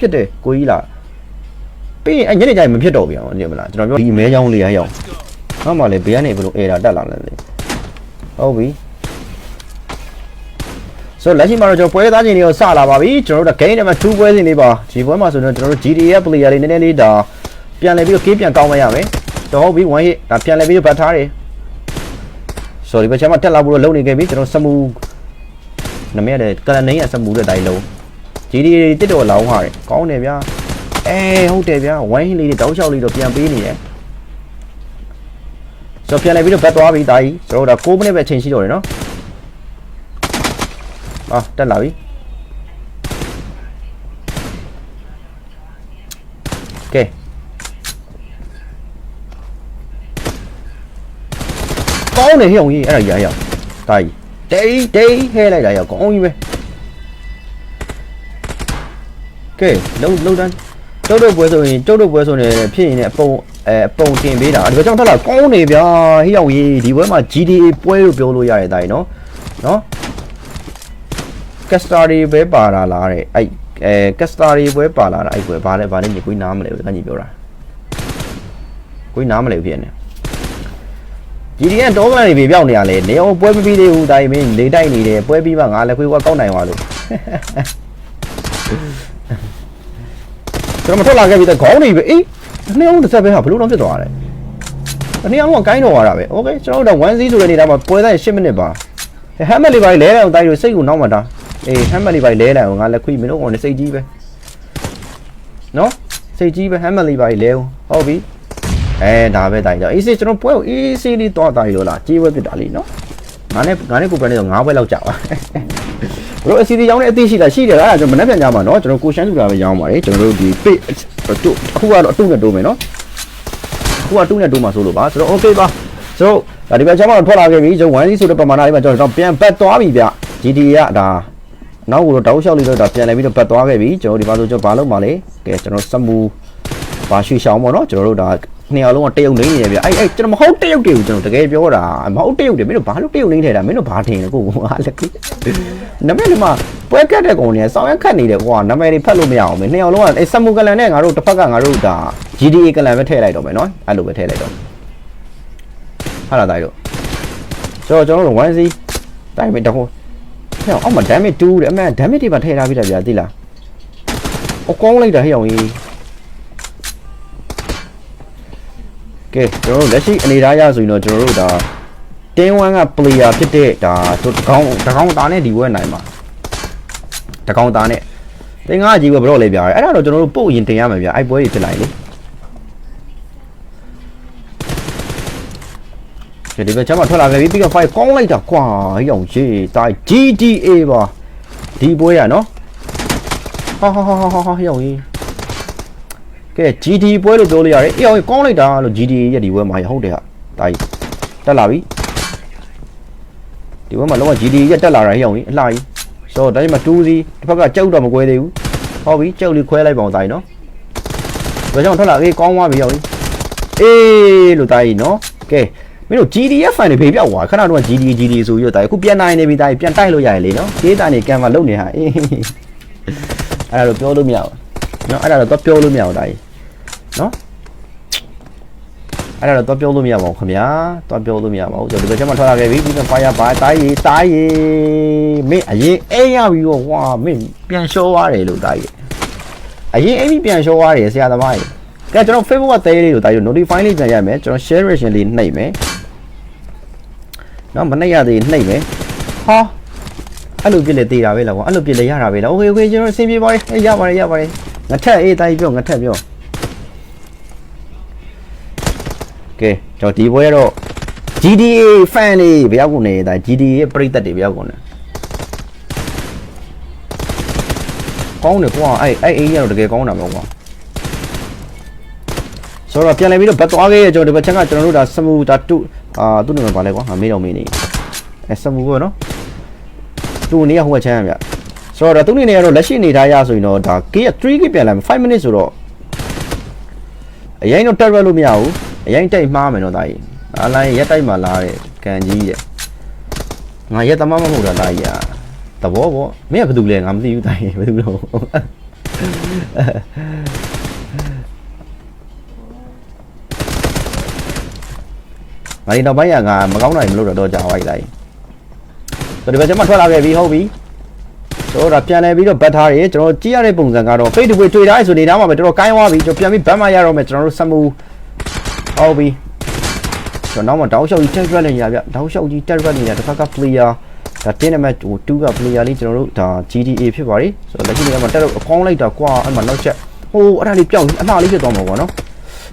ဖြစ်တယ်ကိုကြီးလားပြီးရင်အဲ့ညနေကျရင်မဖြစ်တော့ဘူးအောင်နေမလားကျွန်တော်ပြောဒီမဲချောင်းလေးရအောင်ငါမှလည်းဘေးကနေဘယ်လိုအေရာတက်လာလဲလေဟုတ်ပြီဆိုလက်ရှိမှာတော့ကျွန်တော်ပွဲသားချင်းတွေကိုစလာပါပြီကျွန်တော်တို့ game ထဲမှာ2ပွဲစဉ်လေးပါဒီပွဲမှာဆိုတော့ကျွန်တော်တို့ GTA player လေးနည်းနည်းလေးဒါပြန်လဲပြီးတော့ game ပြန်ကောင်းမရမယ်တော့ဟုတ်ပြီ one hit ဒါပြန်လဲပြီးတော့ဗတ်ထားတယ် sorry ဘယ်ချက်မှတက်လာဖို့တော့လုံနေခဲ့ပြီကျွန်တော်စမူနမရတဲ့ကလနိန်းရစမူတဲ့တိုင်းလုံး GTA တစ်တော်လောင်းဟာတယ်ကောင်းတယ်ဗျာအဲဟုတ်တယ်ဗျာဝိုင်းလေးတွေတောက်လျှောက်လေးတော့ပြန်ပေးနေတယ်ဆိုတော့ပြန်လဲပြီးတော့ဘတ်သွားပြီတာကြီးကျွန်တော်တို့ဒါ6မိနစ်ပဲအချိန်ရှိတော့တယ်နော်အာတက်လာပြီကဲကောင်းတယ်ဟဲ့အောင်ကြီးအဲ့ဒါကြီးရရတာကြီးတိတ်တိတ်ဟဲလိုက်တာရကောင်းကြီးပဲ ကဲလုံးလုံးတန်းကျုပ်တို့ပွဲဆိုရင်ကျုပ်တို့ပွဲဆိုနေဖြစ်ရင်လည်းအပုံအဲအပုံတင်ပေးတာဒီဘက်ကြောင့်ထက်လာကောင်းနေဗျာဟိရောက်ရေးဒီပွဲမှာ GTA ပွဲလို့ပြောလို့ရတဲ့တိုင်းနော်နော်ကက်စတာတွေပဲပါလာလားတဲ့အဲ့အဲကက်စတာတွေပွဲပါလာတာအဲ့ပွဲဘာလဲဘာလဲညီကိုနားမလဲဘူးကညီပြောတာကိုနားမလဲဘူးဖြစ်နေ GTA တော့ကလန်တွေပြောင်းနေရလဲနေအောင်ပွဲမပြီးသေးဘူးဒါပေမဲ့လေတိုက်နေတယ်ပွဲပြီးမှငါလည်းခွေးကကောက်နိုင်သွားလို့ ကျွန်တော်မထွက်လာခဲ့ပြီတဲ့ခေါင်းနေပဲအေးနှစ်အောင်တစ်ဆက်ပဲဟာဘလို့တော့ဖြစ်သွားတယ်အနည်းအောင်ကကိုင်းတော့သွားတာပဲโอเคကျွန်တော်တို့1 0ဆိုတဲ့နေတာမှာပွဲတိုင်း10မိနစ်ပါဟမ်မက်လေးပါလဲလိုက်အောင်တိုင်းလို့စိတ်ကိုနောက်မှတာအေးဟမ်မက်လေးပါလဲလိုက်အောင်ငါလက်ခွေးမင်းတို့ကောင်နေစိတ်ကြီးပဲနော်စိတ်ကြီးပဲဟမ်မက်လေးပါလဲဟုတ်ပြီအဲဒါပဲတိုင်းတော့အေးစေကျွန်တော်ပွဲကိုအေးစေးလေးတော့တိုင်းလို့လားကြေးပွဲပြစ်တာလေးနော် ငါနဲ့ငါနဲ့ကိုပြန်နေတော့9ပွဲလောက်ကြာပါဘလို့အစီအစီရောင်းတဲ့အသိရှိတာရှိတယ်အဲ့ဒါကျွန်တော်မနေ့ပြန်ကြမှာနော်ကျွန်တော်ကိုရှမ်းစုတာပဲရောင်းပါတယ်ကျွန်တော်တို့ဒီ page တူအခုကတော့အတုနဲ့တိုးမယ်နော်အခုကအတုနဲ့တိုးမှာဆိုလို့ပါဆိုတော့ okay ပါဆိုတော့ဒါဒီဘက်ကျမ်းမှာထွက်လာခဲ့ပြီကျွန်တော်1စီဆိုတဲ့ပမာဏလေးမှာကျွန်တော်ပြန်ပတ်သွားပြီဗျ GT ကဒါနောက်ကတော့တောက်လျှောက်လေးတော့ဒါပြန်လဲပြီးတော့ပတ်သွားခဲ့ပြီကျွန်တော်ဒီမှာဆိုကျွန်တော်ဘာလုပ်မှာလဲကဲကျွန်တော်စက်မူဘာရွှေရှောင်းပေါ့နော်ကျွန်တော်တို့ဒါ နှစ်ယောက်လုံးကတရုတ်နေနေတယ်ဗျအဲ့အဲ့ကျွန်တော်မဟုတ်တရုတ်တွေကိုကျွန်တော်တကယ်ပြောတာမဟုတ်တရုတ်တွေမင်းတို့ဘာလို့တရုတ်နေထဲတာမင်းတို့ဘာထင်လဲကိုကဟာလက်ကြီးနမည်ဒီမှာပွဲကတ်တဲ့ကောင်တွေကစောင်းရက်ခတ်နေတယ်ကွာနာမည်တွေဖတ်လို့မရအောင်မင်းနှစ်ယောက်လုံးကအဲ့စက်မူကလန်နဲ့ငါတို့တစ်ဖက်ကငါတို့ဒါ GTA ကလန်ပဲထည့်လိုက်တော့မယ်နော်အဲ့လိုပဲထည့်လိုက်တော့ဟာလာတိုင်းတော့ဆိုတော့ကျွန်တော်တို့ 1C တိုင်းပဲတခုဟဲ့အောက်မှာ damage 2တဲ့အမှန် damage တွေပါထည့်ထားပြီးတာဗျာသိလားအကောင်းလိုက်တာဟဲ့အောင်ကြီး ကဲကျွန်တော်တို့လက်ရှိအနေထားရဆိုရင်တော့ကျွန်တော်တို့ဒါတင်းဝမ်းက player ဖြစ်တဲ့ဒါတို့တကောင်းတကောင်းသားနဲ့ဒီဘွဲနိုင်မှာတကောင်းသားနဲ့တင်ကားကြီးပဲဘရော့လေးပြရတယ်အဲ့ဒါတော့ကျွန်တော်တို့ပို့ရင်တင်ရမယ်ဗျာအဲ့ပွဲကြီးဖြစ်လိုက်လေကဲဒီဘက်ချမ်းမှာထွက်လာခဲ့ပြီပြီးတော့ fight ကောင်းလိုက်တာကွာဟိအောင်ရေးတာ GTA ပါဒီပွဲရနော်ဟာဟာဟာဟာဟာဟိအောင်ရေး ကဲ GT ပွဲလို့ပြောလို့ရတယ်အေးအောင်ကောင်းလိုက်တာလို့ GTA ရဲ့ဒီပွဲမှာဟုတ်တယ်ဟာတာကြီးတက်လာပြီဒီဘက်မှာလုံးဝ GT ရက်တက်လာတာဟိအောင်ကြီးအလှကြီးဆိုတော့ဒါကြီးမှာ2စီတစ်ဖက်ကကြောက်တော့မကွဲသေးဘူးဟုတ်ပြီကြောက်လေးခွဲလိုက်ပါအောင်တာကြီးနော်ဒါကြောင့်ထွက်လာအေးကောင်းသွားပြီဟိအောင်ကြီးအေးလို့တာကြီးနော်ကဲမင်းတို့ GDF fan တွေဖေးပြောက်သွားခဏတော့ GD GD ဆိုပြီးတော့တာအခုပြန်နိုင်နေပြီတာပြန်တိုက်လို့ရတယ်လေနော်ဒေတာနေကံမှာလုံနေဟာအေးအဲ့ဒါတော့ပြောလို့မရဘူးနော်အဲ့ဒါတော့ပြောလို့မရဘူးတာကြီး နော်အဲ့ဒါတော့ပြောလို့မရပါဘူးခင်ဗျာတော့ပြောလို့မရပါဘူးကျွန်တော်ဒီဘက်ချက်မှာထွက်လာခဲ့ပြီပြီးတော့ fire ပါတာကြီးတာကြီးမင်းအရင်အိမ်ရပြီတော့ဝါမင်းပြန်ရှောသွားတယ်လို့တာကြီးအရင်အိမ်ပြီးပြန်ရှောသွားတယ်ဆရာသမားကြီးကဲကျွန်တော် Facebook ကတဲလေးကိုတာကြီး notify လေးပြန်ရမယ်ကျွန်တော် share ration လေးနှိပ်မယ်နော်မနှိပ်ရသေးနှိပ်မယ်ဟာအဲ့လိုပြစ်လေသေးတာပဲလားကွာအဲ့လိုပြစ်လေရတာပဲလားโอเคโอเคကျွန်တော်အဆင်ပြေပါတယ်အေးရပါတယ်ရပါတယ်ငါထက်အေးတာကြီးပြောငါထက်ပြော ကဲကျွန်တော်ဒီဘွဲတော့ GTA fan တွေဘယ်ရောက်ကုန်နေတာ GTA ရဲ့ပရိသတ်တွေဘယ်ရောက်ကုန်လဲကောင်းတယ်ကွာအဲ့အဲ့အေးရတော့တကယ်ကောင်းတာပဲကွာဆိုတော့ပြန်လဲပြီးတော့ဘတ်သွားခဲ့ရကျွန်တော်ဒီဘက်ချက်ကကျွန်တော်တို့ဒါစမူဒါတူအာသူ့နာမည်ပါလဲကွာငါမေးတော့မေးနေအဲစမူပေါ့နော်သူ့နေရဟိုဘက်ချမ်းရဗျဆိုတော့သူ့နေနေကတော့လက်ရှိနေထားရဆိုရင်တော့ဒါ K 3 K ပြန်လာမယ်5 minutes ဆိုတော့အရင်တော့တက်ရလို့မရဘူး အရင်တိတ်မှားမယ်နော်ဒါကြီးအလိုင်းရက်တိုက်မှာလာတဲ့ကန်ကြီးတဲ့ငါရက်သမားမဟုတ်တာဒါကြီးอ่ะသဘောပေါ့မင်းကဘာလုပ်လဲငါမသိဘူးဒါကြီးဘာလုပ်လို့ငါဒီတော့ဘိုင်းရငါမကောင်းနိုင်မလို့တော့တော့ကြာသွားပြီလိုက်ဆိုဒီဘက်ကျမထွက်လာခဲ့ပြီဟုတ်ပြီဆိုတော့ပြန်လဲပြီးတော့ဘတ်ထားတွေကျွန်တော်ကြည့်ရတဲ့ပုံစံကတော့ fade away တွေ့ထားဆိုနေတာမှပဲတော်တော်ကိုင်းသွားပြီကျွန်တော်ပြန်ပြီးဘတ်မှရတော့မယ်ကျွန်တော်တို့စမူဟု တ်ပြီကျွန်တော်နောက်မှတောက်လျှောက်ကြီးတက်ရက်နေရဗျတောက်လျှောက်ကြီးတက်ရက်နေရတစ်ခါက player ဒါတင်းနံပါတ်ဟို2က player လေးကျွန်တော်တို့ဒါ GTA ဖြစ်ပါပြီဆိုတော့လက်ရှိနေမှာတက်တော့အကောင်းလိုက်တာကွာအဲ့မှာနောက်ချက်ဟိုအဲ့ဒါလေးပြောင်းအလှလေးဖြစ်သွားမှာပေါ့နော်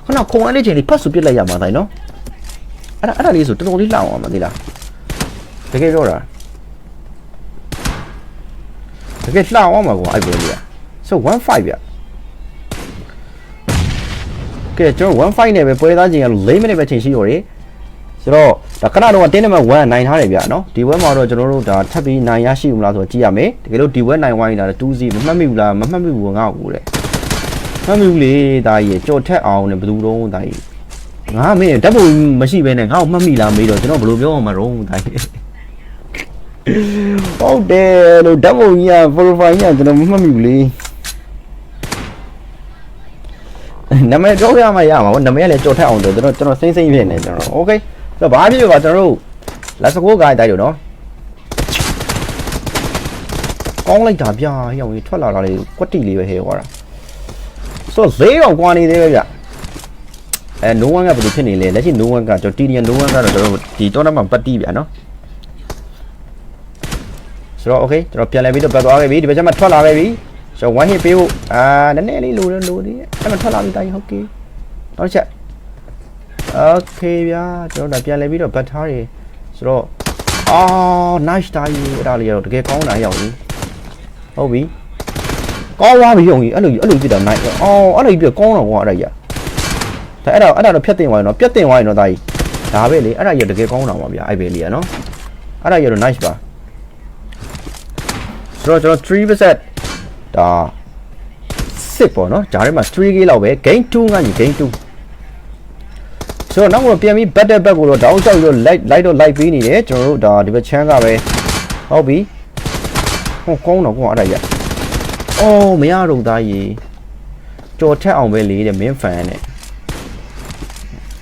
ခဏခုံလိုက်တဲ့ချိန်လေးဖတ်စုပစ်လိုက်ရမှာတိုင်းနော်အဲ့ဒါအဲ့ဒါလေးဆိုတော်တော်လေးလှအောင်မသိလားတကယ်ပြောတာတကယ်လှအောင်မှာကွာအဲ့ပွဲလေးอ่ะ so 15ဗျ ကဲကျွန်တော်15နဲ့ပဲပွဲသားချိန်က4မိနစ်ပဲချိန်ရှိရော်တယ်ဆိုတော့ဒါခဏတော့တင်းနံပါတ်1နိုင်ထားတယ်ဗျာနော်ဒီဘက်မှာတော့ကျွန်တော်တို့ဒါထပ်ပြီးနိုင်ရရှိဦးမလားဆိုတော့ကြည့်ရမယ်တကယ်လို့ဒီဘက်နိုင်ဝိုင်းတာ2-0မမှတ်မိဘူးလားမမှတ်မိဘူးငါ့ကိုတဲ့မှတ်မိဘူးလေဒါကြီးကြော်ထက်အောင်နဲ့ဘယ်သူတော့ဒါကြီးငါမင်းဓာတ်ပုံမရှိဘဲနဲ့ငါ့ကိုမှတ်မိလားမေးတော့ကျွန်တော်ဘယ်လိုပြောအောင်မရောတိုင်းဟုတ်တယ်လို့ဓာတ်ပုံကြီးက profile ကြီးကကျွန်တော်မမှတ်မိဘူးလေ နာမည်ပြောရမှရမှာဗောနာမည်ကလည်းကြော်ထက်အောင်တော့ကျွန်တော်ကျွန်တော်စိမ့်စိမ့်ဖြစ်နေကျွန်တော် okay ဆိုတော့ဘာဖြစ်ဖြစ်ပါကျွန်တော်တို့ let's go guys တိုက်လို့နော်ကောင်းလိုက်တာဗျာဟိုထွက်လာတာလေကွက်တီလေးပဲဟဲ့ဟောတာဆိုတော့ဈေးတော့ကွာနေသေးပဲဗျအဲ no one ကဘယ်လိုဖြစ်နေလဲလက်ရှိ no one ကကျွန်တော် TDN no one ကတော့ကျွန်တော်ဒီ tournament မှာပတ်တီးဗျာနော်ဆိုတော့ okay ကျွန်တော်ပြန်လဲပြီးတော့ပတ်သွားခဲ့ပြီဒီဘက်ကျမှထွက်လာခဲ့ပြီ ဆိုတော့ one hit ပေးဖို့အာနည်းနည်းလေးလိုလိုသေးတယ်အဲ့မှာထွက်လာပြီတိုင်းဟုတ်ကဲ့နောက်တစ်ချက် okay ဗျာကျွန်တော်ဒါပြန်လဲပြီးတော့ဘတ်ထားတွေဆိုတော့အော် nice တာကြီးအဲ့ဒါလေးတော့တကယ်ကောင်းတာရောက်ပြီဟုတ်ပြီကောင်းသွားပြီယုံကြီးအဲ့လိုအဲ့လိုပြတာ nice အော်အဲ့လိုပြကောင်းတော့ကွာအဲ့ဒါကြီးဒါအဲ့ဒါအဲ့ဒါတော့ဖြတ်တင်သွားရင်တော့ပြတ်တင်သွားရင်တော့ဒါကြီးဒါပဲလေအဲ့ဒါကြီးတကယ်ကောင်းတာပါဗျာအဲ့ပဲလေးရနော်အဲ့ဒါကြီးတော့ nice ပါဆိုတော့ကျွန်တော်3% ဒါစစ်ပေါ့နော်ဂျားထဲမှာ 3K လောက်ပဲ game 2ကနေ game 2ဆိုတော့နောက်ကတော့ပြန်ပြီး battle back ကိုတော့တောင်းချောက်ပြီးတော့ light light တော့ light ပေးနေတယ်ကျွန်တော်တို့ဒါဒီဘက် chance ကပဲဟုတ်ပြီဟောကောင်းတော့ကောင်းအဲ့ဒါရအော်မရတော့သားကြီးကြော်ထက်အောင်ပဲလေတဲ့ main fan နဲ့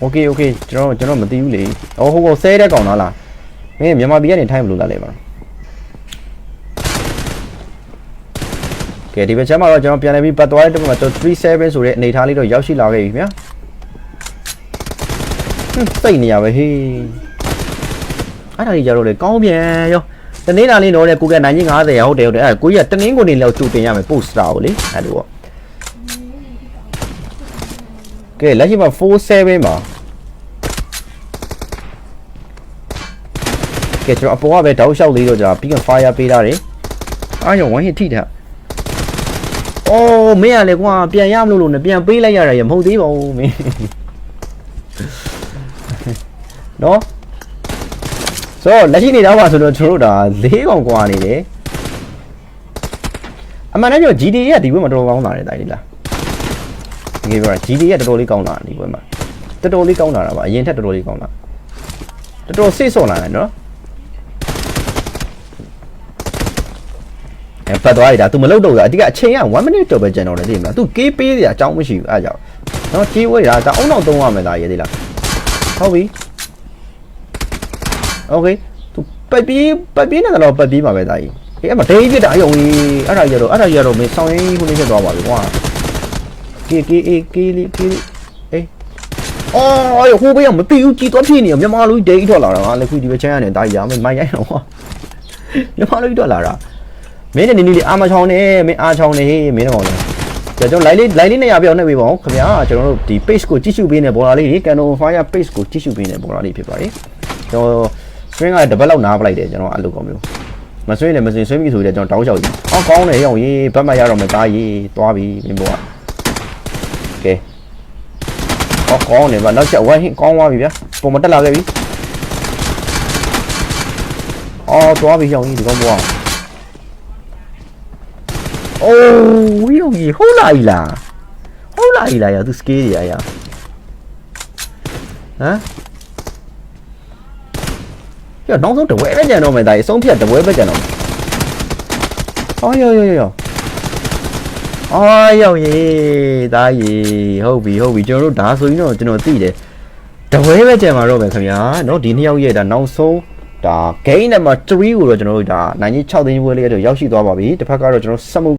okay okay ကျွန်တော်ကျွန်တော်မသိဘူးလေအော်ဟုတ်ကောဆဲတဲ့ကောင်လားလားမင်းမြန်မာပြည်ကနေထိုင်းမလို့လားလေပါ ကဲဒီဘက်ချမ်းမှာတော့ကျွန်တော်ပြန်လည်ပြီးပတ်သွားတဲ့တက်မှာတော့37ဆိုတဲ့အနေထားလေးတော့ရောက်ရှိလာခဲ့ပြီဗျာဟွန်းစိတ်နေရပဲဟေးအဲ့ဒါကြီးကြတော့လေကောင်းပြန်ရောတနေ့တာလေးတော့လေကိုကနိုင်ကြီး90ရဟုတ်တယ်ဟုတ်တယ်အဲ့ကိုကြီးကတနင်းကိုနေလောက်တူတင်ရမယ် post star ကိုလေအဲ့လိုပေါ့ကဲလက်ရှိမှာ47မှာကဲကျွန်တော်အပေါ်ကပဲတောက်လျှောက်လေးတော့ကြာပြီးက fire ပေးထားတယ်အားရော one hit ထိတာ အော်မင်းရလေကွာပြန်ရမလို့လို့နဲ့ပြန်ပေးလိုက်ရတာရမဟုတ်သေးပါဘူးမင်းနော်ဆိုတော့လက်ရှိနေတော့ပါဆိုတော့ကျွန်တော်တို့ဒါ၄កောင်ကွာနေတယ်အမှန်တမ်းပြော GTA ကဒီဘက်မှာတော်တော်ကောင်းလာတယ်တိုင်လေးလားတကယ်ပြောတာ GTA ကတော်တော်လေးကောင်းလာတယ်ဒီဘက်မှာတော်တော်လေးကောင်းလာတာပါအရင်ထက်တော်တော်လေးကောင်းလာတော်တော်စိတ်ဆော့လာတယ်နော် အဲပတ်သွားရတာ तू မလုပ်တော့ဘူးအတိကအချိန်က1 minute တော့ပဲကျန်တော့တယ်သိမလား तू ကေးပေးစရာအကြောင်းမရှိဘူးအဲကြောင့်နော်ကြေးဝဲတာဒါအုံနောက်သုံးရမယ်လားရေးသေးလားဟုတ်ပြီโอเค तू ပတ်ပြီးပတ်ပြီးနေတော့ပတ်ပြီးမှာပဲဒါကြီးအေးအဲ့မှာဒိတ်ပြစ်တာအယုံကြီးအဲ့ဒါကြီးတော့အဲ့ဒါကြီးတော့မင်းဆောင်းရင်းခုလေးဖြစ်သွားပါပြီကွာကေကေအေးကေးလေးကေးလေးအေးအော်ဟိုဘေးကမသိဘူးကြည်သွားဖြစ်နေရမြန်မာလူဒိတ်ထွက်လာတာငါလည်းခုဒီပဲချမ်းရတယ်ဒါကြီးရမင်းမိုင်းရိုက်တော့ကွာမြန်မာလူထွက်လာတာ မင်းနဲ့နေနေလေးအာမချောင်းနေမင်းအာချောင်းနေဟေးမင်းတော့လေကျွန်တော် live လေး live လေးနဲ့ရပြောင်းနေပြီပေါ့ခင်ဗျာကျွန်တော်တို့ဒီ page ကိုကြည့်ရှုပေးနေပေါ်လာလေးဒီ Canon Fire page ကိုကြည့်ရှုပေးနေပေါ်လာလေးဖြစ်ပါတယ်ကျွန်တော် string ကတပတ်လောက်နားပလိုက်တယ်ကျွန်တော်အဲ့လိုကောင်မျိုးမဆွေးနဲ့မဆွေးဆွေးမိဆိုတဲ့ကျွန်တော်တောင်းလျှောက်ကြီးအော်ကောင်းတယ်ရောင်ရေးဘတ်မရတော့မသားရေးသွားပြီမင်းဘောကကဲအော်ကောင်းတယ်ဗာနောက်ချက်ဝိုင်းဟင်းကောင်းသွားပြီဗျာပုံမတက်လာခဲ့ပြီအော်သွားပြီရောင်ကြီးဒီကောင်ဘော အိုးဝီယုံကြီးဟုတ်လားဤလားဟုတ်လားဤလားရသူစကေးရရဟမ်ပြတော့နောက်ဆုံးတဝဲပဲကြံတော့မယ်ဒါကြီးအဆုံးဖြတ်တဝဲပဲကြံတော့မယ်အော်ယောယောယောအော်ယောရေဒါကြီးဟုတ်ပြီဟုတ်ပြီကျွန်တော်တို့ဒါဆိုရင်တော့ကျွန်တော်သိတယ်တဝဲပဲကြံမှာတော့မယ်ခင်ဗျာနော်ဒီနှစ်ယောက်ရဲ့ဒါနောက်ဆုံးဒါ gain number 3ကိုတော့ကျွန်တော်တို့ဒါ96သိန်းပွဲလေးတော့ရောက်ရှိသွားပါပြီတစ်ဖက်ကတော့ကျွန်တော်စက်မှု